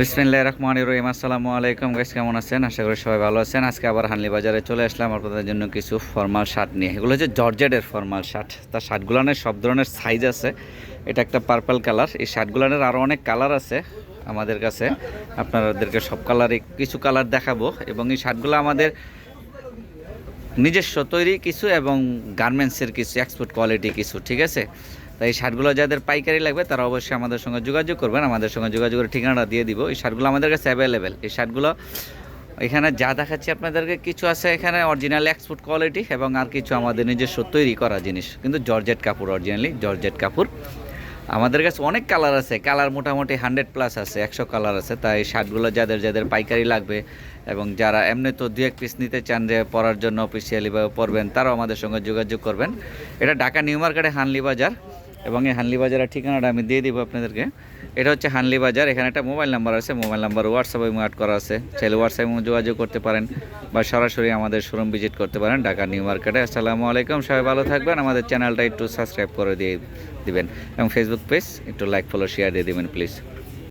বিসমিল্লাহ রহমান রহিম। আসসালামু আলাইকুম গাইস কেমন আছেন? আশা করি সবাই ভালো আছেন। আজকে আবার হানলি বাজারে চলে আসলাম আপনাদের জন্য কিছু ফর্মাল শার্ট নিয়ে। এগুলো হচ্ছে জর্জেটের ফর্মাল শার্ট তার শার্টগুলোনের সব ধরনের সাইজ আছে। এটা একটা পার্পল কালার এই শার্টগুলোনের আরও অনেক কালার আছে আমাদের কাছে। আপনাদেরকে সব কালারে কিছু কালার দেখাবো। এবং এই শার্টগুলো আমাদের নিজস্ব তৈরি কিছু এবং গার্মেন্টসের কিছু এক্সপোর্ট কোয়ালিটি কিছু, ঠিক আছে? তাই এই শার্টগুলো যাদের পাইকারি লাগবে, তারা অবশ্যই আমাদের সঙ্গে যোগাযোগ করবেন। আমাদের সঙ্গে যোগাযোগের ঠিকানাটা দিয়ে দিব। এই শার্টগুলো আমাদের কাছে অ্যাভেলেবেল এই শার্টগুলো এখানে যা দেখাচ্ছি আপনাদেরকে, কিছু আছে এখানে অরিজিনাল এক্সপোর্ট কোয়ালিটি এবং আর কিছু আমাদের নিজস্ব তৈরি করা জিনিস। কিন্তু জর্জেট কাপড় অরিজিনালি জর্জেট কাপড়। আমাদের কাছে অনেক কালার আছে। কালার মোটামুটি হান্ড্রেড প্লাস আছে, একশো কালার আছে। তাই শার্টগুলো যাদের যাদের পাইকারি লাগবে এবং যারা এমনি তো দু এক পিস নিতে চান যে পরার জন্য অফিসিয়ালিভাবে পরবেন, তারাও আমাদের সঙ্গে যোগাযোগ করবেন। এটা ঢাকা নিউ মার্কেটে হানলি বাজার। এবং এই হানলি বাজারের ঠিকানাটা আমি দিয়ে দিব আপনাদেরকে। এটা হচ্ছে হানলি বাজার, এখানে একটা মোবাইল নাম্বার আছে, মোবাইল নাম্বার হোয়াটসঅ্যাপে অ্যাড করা আছে। চাইলে হোয়াটসঅ্যাপে যোগাযোগ করতে পারেন বা সরাসরি আমাদের শোরুম ভিজিট করতে পারেন ঢাকা নিউ মার্কেটে। আসসালামু আলাইকুম, সবাই ভালো থাকবেন। আমাদের চ্যানেলটা একটু সাবস্ক্রাইব করে দিয়ে দিবেন। এবং ফেসবুক পেজ একটু লাইক ফলো শেয়ার দিয়ে দেবেন প্লিজ